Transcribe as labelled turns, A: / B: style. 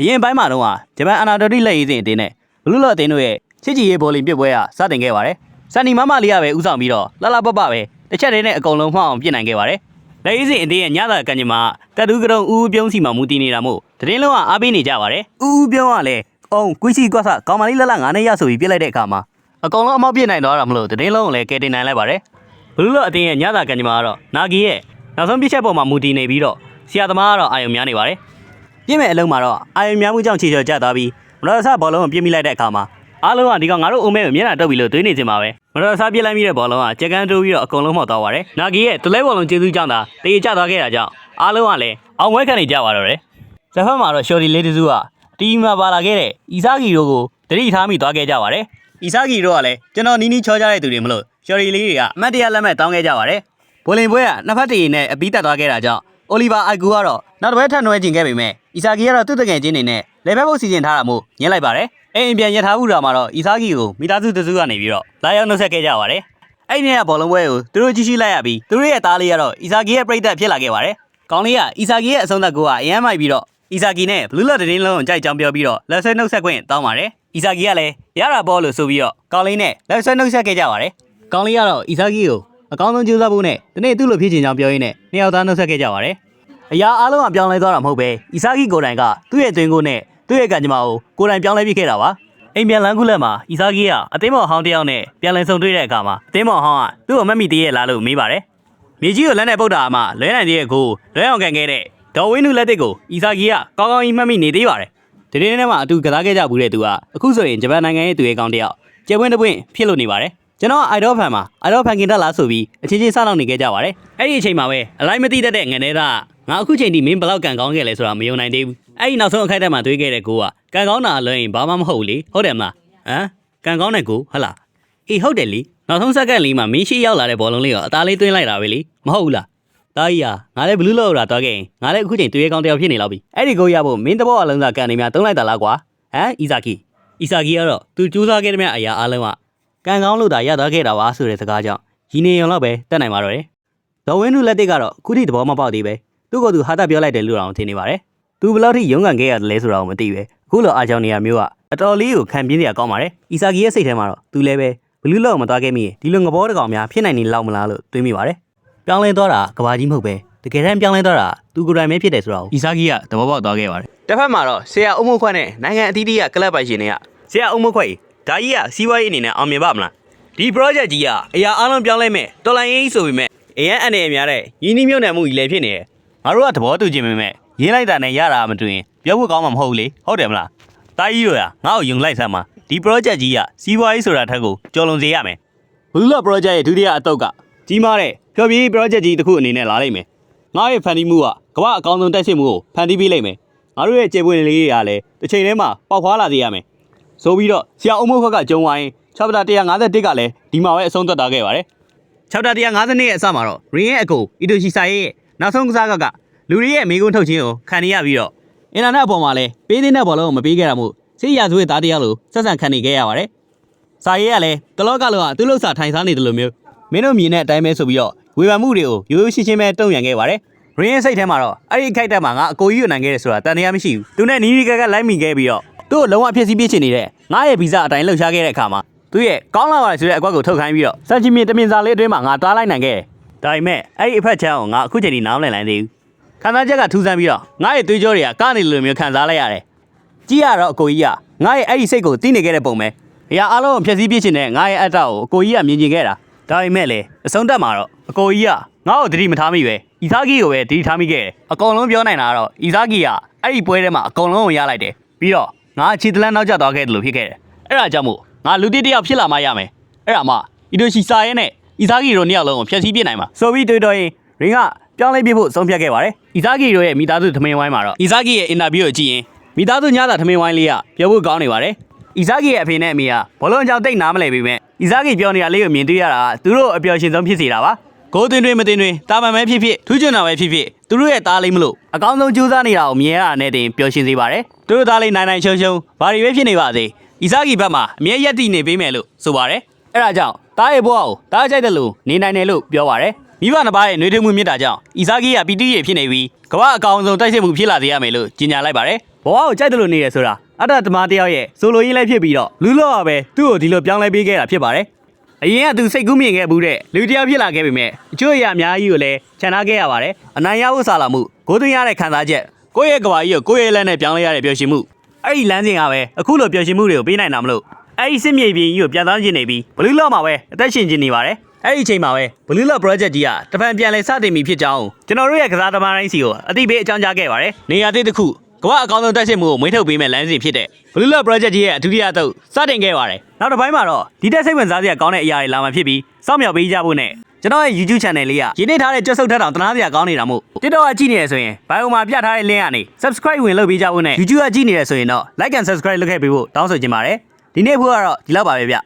A: အရင်ပိုင်းမှာတော့ဂျပန်အနာတိုတိလက်ရေးစဉ်အတင်းနဲ့ဘလူးလော့အတင်းတို့ရဲ့ချစ်ကြည်ရေးဘောလီပြစ်ပွဲကစတင်ခဲ့ပါတယ်။စန်နီမမလေးကပဲဥဆောင်ပြီးတော့လှလှပပပဲတစ်ချက်တည်းနဲ့အကုန်လုံးမှောက်အောင်ပြင်နိုင်ခဲ့ပါတယ်။လက်ရေးစဉ်အတင်းရဲ့ညသာကန်ညီမှာတက်တူးကတုံဦးဦးပြုံးစီမှာမူတည်နေတာမို့တရင်လုံးကအားပေးနေကြပါတယ်။ဦးဦးပြုံးကလည်းအောင်ကွီစီကွက်ဆကောင်မလေးလှလှငါးနဲ့ရဆိုပြီးပြစ်လိုက်တဲ့အခါမှာအကောင်လုံးအမောက်ပြစ်နိုင်တော့တာမလို့တရင်လုံးကိုလည်းကယ်တင်နိုင်လိုက်ပါတယ်။ဘလူးလော့အတင်းရဲ့ညသာကန်ညီမာကတော့နာဂီရဲ့နောက်ဆုံးပြစ်ချက်ပေါ်မှာမူတည်နေပြီးတော့ဆရာသမားကတော့အာယုံများနေပါတယ်။ ပြစ်မဲ့အလုံးမှာတော့အာယုံများမှုကြောင့်ခြေချော်ကျသွားပြီးမတော်တဆဘောလုံးကိုပြစ်မိလိုက်တဲ့အခါမှာအားလုံးကဒီကောင်ငါတို့အုံမဲကိုမျက်နှာတုပ်ပြီးလို့တွေးနေစင်ပါပဲ။မတော်တဆပြစ်လိုက်မိတဲ့ဘောလုံးကကြက်ကန်တိုးပြီးတော့အကုန်လုံးမှောက်သွားပါတယ်။နာဂီရဲ့ဒလဲဘောလုံးကျေးဇူးကြောင့်သာတေးကျသွားခဲ့တာကြောင့်အားလုံးကလည်းအောင်ဝဲခံနေကြပါတော့တယ်။ဇက်ဖက်မှာတော့ရှော်ဒီလေးတစုကတီမှာပါလာခဲ့တဲ့အီဆာဂီတို့ကိုတတိထားမိသွားခဲ့ကြပါတယ်။အီဆာဂီတို့ကလည်းကျွန်တော်နီးနီးချောကြတဲ့သူတွေမလို့ရှော်ဒီလေးတွေကအမတ်တရလက်မဲ့တောင်းခဲ့ကြပါတယ်။ဘိုလင်ပွဲကနှစ်ဖက်တည်နဲ့အပီးတက်သွားခဲ့တာကြောင့်အိုလီဗာအိုက်ကူကတော့ နောက်တစ်ပတ်ထပ်နွယ်ကျင်ခဲ့ပေမဲ့အီဆာဂီကတော့သူ့တကယ်ချင်းနေနဲ့လေဘက်ဘုတ်စီစဉ်ထားတာမို့ညှင်းလိုက်ပါတယ်။အိမ်ပြန်ရထားမှုတာမှာတော့အီဆာဂီကိုမိသားစုတစုကနေပြီးတော့လာရောက်နှုတ်ဆက်ခဲ့ကြပါတယ်။အဲ့ဒီနေ့ကဘောလုံးပွဲကိုသူတို့ကြည့်ရှိလိုက်ရပြီးသူတို့ရဲ့သားလေးကတော့အီဆာဂီရဲ့ပြိတ္တဖြစ်လာခဲ့ပါတယ်။ကောင်းလေးကအီဆာဂီရဲ့အဆုံးသက်ကိုကအရန်မိုက်ပြီးတော့အီဆာဂီနဲ့ဘလူးလော့တတင်းလုံးကိုကြိုက်ကြောင်ပြောပြီးတော့လက်ဆွဲနှုတ်ဆက်ခွင့်တောင်းပါတယ်။အီဆာဂီကလည်းရတာပေါ်လို့ဆိုပြီးတော့ကောင်းလေးနဲ့လက်ဆွဲနှုတ်ဆက်ခဲ့ကြပါတယ်။ကောင်းလေးကတော့အီဆာဂီကိုအကောင်းဆုံးကြိုးစားဖို့နဲ့ဒီနေ့သူ့လိုဖြစ်ချင်ကြောင်းပြောရင်းနဲ့နှစ်ယောက်သားနှုတ်ဆက်ခဲ့ကြပါတယ်။ အရာအားလုံးကပြောင်းလဲသွားတာမဟုတ်ပဲအီဆာဂီကိုယ်တိုင်ကသူ့ရဲ့တွင်ကိုနဲ့သူ့ရဲ့ကံကြမ္မာကိုကိုယ်တိုင်ပြောင်းလဲပြခဲ့တာပါ။အိမ်ပြန်လန်းခုလက်မှာအီဆာဂီကအသိမောင်ဟောင်းတစ်ယောက်နဲ့ပြန်လည်ဆုံတွေ့တဲ့အခါမှာအသိမောင်ဟောင်းကသူ့ကိုမက်မိတည်းရဲ့လားလို့မေးပါတယ်။မြေကြီးကိုလက်နဲ့ပုတ်တာအမှလွဲနိုင်တဲ့ကိုလွဲအောင်ကန်ခဲ့တဲ့ဒေါ်ဝင်းနုလက်တစ်ကိုအီဆာဂီကကောင်းကောင်းကြီးမှတ်မိနေသေးပါတယ်။ဒီနေ့နေ့မှာအတူကစားခဲ့ကြဘူးတဲ့သူကအခုဆိုရင်ဂျပန်နိုင်ငံရဲ့သူရဲ့ကောင်းတစ်ယောက်ကျဲပွင့်တစ်ပွင့်ဖြစ်လို့နေပါတယ်။ကျွန်တော်အိုက်ဒေါဖန်မှာအိုက်ဒေါဖန်ကင်တက်လာဆိုပြီးအချင်းချင်းစနောက်နေခဲ့ကြပါတယ်အဲ့ဒီအချိန်မှာပဲအလိုက်မသိတတ်တဲ့ငနေသား ငါအခုချိန်ထိမင်းဘယ်လောက်ကန်ကောင်းခဲ့လဲဆိုတာမယုံနိုင်သေးဘူးအဲ့ဒီနောက်ဆုံးအခိုက်အတန့်မှာတွေးခဲ့တဲ့ကိုကကန်ကောင်းတာအလွန်ရင်ဘာမှမဟုတ်ဘူးလေဟုတ်တယ်မလားဟမ်ကန်ကောင်းတဲ့ကိုဟဟလားအေးဟုတ်တယ်လေနောက်ဆုံးစက္ကန့်လေးမှာမင်းရှိရောက်လာတဲ့ဘောလုံးလေးကိုအသားလေးသွင်းလိုက်တာပဲလေမဟုတ်ဘူးလားတာကြီးဟာငါလည်းဘလူးလောက်တာတွားခဲ့ရင်ငါလည်းအခုချိန်တွေ့ရကောင်းတယောက်ဖြစ်နေလောက်ပြီအဲ့ဒီကိုရဖို့မင်းတဘောအလုံးစားကန်နေများတုံးလိုက်တာလားကွာဟမ်အီဇာကီအီဇာကီကတော့သူစူးစမ်းခဲ့တဲ့မြတ်အရာအလုံးကကံကောင်းလို့သာရသွားခဲ့တာပါဆိုတဲ့စကားကြောင့်ရင်းနေရုံတော့ပဲတက်နိုင်ပါတော့တယ်။ဒေါ်ဝင်းနုလက်တစ်ကတော့ခုထိသဘောမပေါက်သေးပဲ သူ့ကိုယ်သူဟာတာပြောလိုက်တယ်လို့တောင်ထင်နေပါတယ်။သူဘယ်လောက်ထိရုန်းကန်ခဲ့ရတယ်လဲဆိုတာကိုမသိပဲအခုလိုအားကြောင့်နေရာမျိုးကအတော်လေးကိုခံပြင်းစရာကောင်းပါတယ်။အီဆာဂီရဲ့စိတ်ထဲမှာတော့သူလည်းပဲဘလူးလောက်မသွားခဲ့မိရင်ဒီလိုငဘောတကောင်များဖြစ်နိုင်နေလောက်မလားလို့တွေးမိပါတယ်။ပြောင်းလဲသွားတာကဘာကြီးမဟုတ်ပဲတကယ်တမ်းပြောင်းလဲသွားတာသူကိုယ်တိုင်ပဲဖြစ်တယ်ဆိုတာကိုအီဆာဂီကသဘောပေါက်သွားခဲ့ပါတယ်။တစ်ဖက်မှာတော့ဆရာအုံမခွက်နဲ့နိုင်ငံအသီးသီးကကလပ်ပိုင်ရှင်တွေကဆရာအုံမခွက်ဒါကြီးကစီးပွားရေးအနေနဲ့အောင်မြင်ပါမလားဒီ project ကြီးကအရာအလုံးပြောင်းလဲမဲ့တော်လိုင်းရေးဆိုပေမဲ့အရန်အနေအများတဲ့ရင်းနှီးမြှုပ်နှံမှုကြီးလည်းဖြစ်နေတယ် ငါတို့ကသဘောတူခြင်းပေမဲ့ရင်းလိုက်တာနဲ့ရတာမတူရင်ပြောဖို့ကောင်းမှာမဟုတ်ဘူးလေဟုတ်တယ်မလားတာကြီးတို့ကငါ့ကိုယုံလိုက်စမ်းပါဒီ project ကြီးကစီးပွားရေးဆိုတာထက်ကိုကြော်လွန်စေရမယ်ဘလူးလော့ project ရဲ့ဒုတိယအတုပ်ကကြီးမားတဲ့ဖျော်ဖြေရေး project ကြီးတစ်ခုအနေနဲ့လာလိမ့်မယ်ငါရဲ့ဖန်တီးမှုကကမ္ဘာအကောင်းဆုံးတက်ရှိမှုကိုဖန်တီးပေးလိမ့်မယ်ငါတို့ရဲ့ကျေပွင့်လေးတွေကလည်းတစ်ချိန်တည်းမှာပေါက်ခွာလာစေရမယ်ဆိုပြီးတော့ဆရာအုံမခွက်ကဂျုံဝိုင်း6ပတာ151ကလည်းဒီမှာပဲအဆုံးသတ်သွားခဲ့ပါတယ်6ပတာ152ရဲ့အစမှာတော့ရင်းရဲ့အကိုအီတိုရှီစာရဲ့ နောက်ဆုံးကစားကကလူတွေရဲ့မိကုန်းထုတ်ခြင်းကိုခံနေရပြီးတော့အင်တာနက်အပေါ်မှာလည်းပေးသေးတဲ့ဘောလုံးကိုမပေးခဲ့တာမို့ဆေးရသွေးသားတယောက်လိုဆက်ဆံခံနေခဲ့ရပါတယ်စာရေးကလည်းတလောကလောကသူ့လောက်စာထိုင်စားနေတယ်လို့မျိုးမင်းတို့မြင်တဲ့အတိုင်းပဲဆိုပြီးတော့ဝေဖန်မှုတွေကိုရိုးရိုးရှင်းရှင်းပဲတုံ့ပြန်ခဲ့ပါတယ်ရင်းရဲ့စိတ်ထဲမှာတော့အဲ့ဒီခိုက်တက်မှာငါအကိုကြီးကိုနိုင်ခဲ့တယ်ဆိုတာတန်တရားမရှိဘူးသူနဲ့နီးနီးကက်ကလိုက်မိခဲ့ပြီးတော့သူ့ကိုလုံးဝဖြစ်စီးပြစ်ချင်နေတဲ့ငါရဲ့ဗီဇအတိုင်းလှုပ်ရှားခဲ့တဲ့အခါမှာသူ့ရဲ့ကောင်းလာပါလေဆိုတဲ့အကွက်ကိုထုတ်ခိုင်းပြီးတော့စัจချီမြင့်တမင်စာလေးအတွင်းမှာငါတားလိုက်နိုင်ခဲ့တယ်။ ဒါပေမဲ့အဲ့ဒီအဖက်ချမ်းကိုငါအခုချိန်ထိနားမလည်နိုင်သေးဘူး။ခံစားချက်ကထူးဆန်းပြီးတော့ငါရဲ့သွေးကြောတွေကကနေလိုမျိုးခံစားလိုက်ရတယ်။ကြည့်ရတော့အကိုကြီးကငါရဲ့အဲ့ဒီစိတ်ကိုတီးနေခဲ့တဲ့ပုံပဲ။အရာအလုံးကိုဖျက်ဆီးပြစ်ချင်တဲ့ငါရဲ့အတ္တကိုအကိုကြီးကမြင်ကျင်ခဲ့တာ။ဒါပေမဲ့လေအဆုံးတက်မှာတော့အကိုကြီးကငါ့ကိုတတိမထားမိပဲ။ဤသားကြီးကိုပဲတတိထားမိခဲ့တယ်။အကုန်လုံးပြောနိုင်တာကတော့ဤသားကြီးကအဲ့ဒီပွဲထဲမှာအကုန်လုံးကိုရလိုက်တယ်။ပြီးတော့ငါခြေတလန်းနောက်ကျသွားခဲ့တယ်လို့ဖြစ်ခဲ့တယ်။အဲ့ဒါကြောင့်မို့ငါလူတစ်တယောက်ဖြစ်လာမှရမယ်။အဲ့ဒါမှအီဒိုရှီစာရဲနဲ့ အီဇာဂီတို့နှစ်ယောက်လုံးကိုဖျက်ဆီးပြစ်နိုင်မှာ။ဆိုပြီးတွေးတော့ရင်ရင်းကပြောင်းလဲပြဖို့ဆုံးဖြတ်ခဲ့ပါတယ်။အီဇာဂီတို့ရဲ့မိသားစုသမင်ဝိုင်းမှာတော့အီဇာဂီရဲ့အင်တာဗျူးကိုကြည့်ရင်မိသားစုညတာသမင်ဝိုင်းလေးကပြောဖို့ကောင်းနေပါတယ်။အီဇာဂီရဲ့အဖေနဲ့အမေကဘောလုံးကြောင့်တိတ်နားမလဲပေမဲ့အီဇာဂီပြောနေတာလေးကိုမြင်တွေ့ရတာကသူတို့အပျော်ရှင်ဆုံးဖြစ်စေတာပါ။ကိုယ်တင်တွေမတင်တွေတာမန်ပဲဖြစ်ဖြစ်ထူးချွန်တာပဲဖြစ်ဖြစ်သူတို့ရဲ့သားလေးမလို့အကောင်းဆုံးကြိုးစားနေတာကိုမြင်ရတာနဲ့တင်ပျော်ရှင်စေပါတယ်သူတို့သားလေးနိုင်နိုင်ရှုံရှုံဘာတွေပဲဖြစ်နေပါစေဤစားကြီးဘက်မှာအမြဲရက်တည်နေပေးမယ်လို့ဆိုပါတယ်အဲ့ဒါကြောင့် သားရဲ့ဘဝကိုသားကြိုက်တယ်လို့နေနိုင်တယ်လို့ပြောပါတယ်မိဘနှစ်ပါးရဲ့နှွေးထွေးမှုမြတ်တာကြောင့်ဤစားကြီးကပီတိရေဖြစ်နေပြီးကမ္ဘာအကောင်ဆုံးတိုက်စစ်မှုဖြစ်လာစေရမယ်လို့ကြေညာလိုက်ပါတယ်ဘဝကိုကြိုက်တယ်လို့နေရဆိုတာအတ္တသမားတယောက်ရဲ့ဆိုလိုရင်းလည်းဖြစ်ပြီးတော့လူလောကပဲသူ့ကိုဒီလိုပြောင်းလဲပေးခဲ့တာဖြစ်ပါတယ်အရင်ကသူစိတ်ကူးမြင်ခဲ့ဘူးတဲ့လူတစ်ယောက်ဖြစ်လာခဲ့ပေမဲ့အကျိုးအရာအများကြီးကိုလည်းခြံထားခဲ့ရပါတယ်အနိုင်ရဖို့စာလာမှုကိုသွင်းရတဲ့ခံစားချက်ကိုယ့်ရဲ့ကဘာကြီးကိုကိုယ့်ရဲ့လက်နဲ့ပြောင်းလဲရတဲ့ပျော်ရွှင်မှုအဲ့ဒီလမ်းစဉ်ကပဲအခုလိုပျော်ရွှင်မှုတွေကိုပေးနိုင်တာမလို့ အဲ့ဒီစစ်မြေပြင်ကြီးကိုပြန်သားခြင်းနေပြီးဘလူးလော့မှာပဲအသက်ရှင်ခြင်းနေပါတယ်အဲ့ဒီအချိန်မှာပဲဘလူးလော့ project ကြီးကတပံပြန်လဲစတင်ပြီဖြစ်ကြောင်းကျွန်တော်တို့ရဲ့ကစားသမားတိုင်းစီကိုအသိပေးအကြောင်းကြားခဲ့ပါတယ်နေရာတစ်တစ်ခုကမ္ဘာအကောင်းဆုံးတက်ရှိမှုကိုမွေးထုတ်ပေးမဲ့လမ်းစဉ်ဖြစ်တဲ့ Blue Love Project ကြီးရဲ့အထူးတိယတုပ်စတင်ခဲ့ပါတယ်နောက်တစ်ပိုင်းမှာတော့ဒီတက်စိတ်ဝင်စားစရာကောင်းတဲ့အရာတွေလာမှဖြစ်ပြီးစောင့်မျှော်ပေးကြဖို့နဲ့ကျွန်တော်ရဲ့ YouTube channel လေးကရင်းနှီးထားတဲ့ကြွတ်ဆုပ်ထက်တောင်တနာစရာကောင်းနေတာမို့ TikTok ကကြည့်နေရဆိုရင် bio မှာပြထားတဲ့ link ကနေ subscribe ဝင်လုပ်ပေးကြဖို့နဲ့ YouTube ကကြည့်နေရဆိုရင်တော့ like and subscribe လုပ်ခဲ့ပေးဖို့တောင်းဆိုချင်ပါတယ် ဒီနေ့ဖို့ကတော့ဒီလောက်ပါပဲဗျ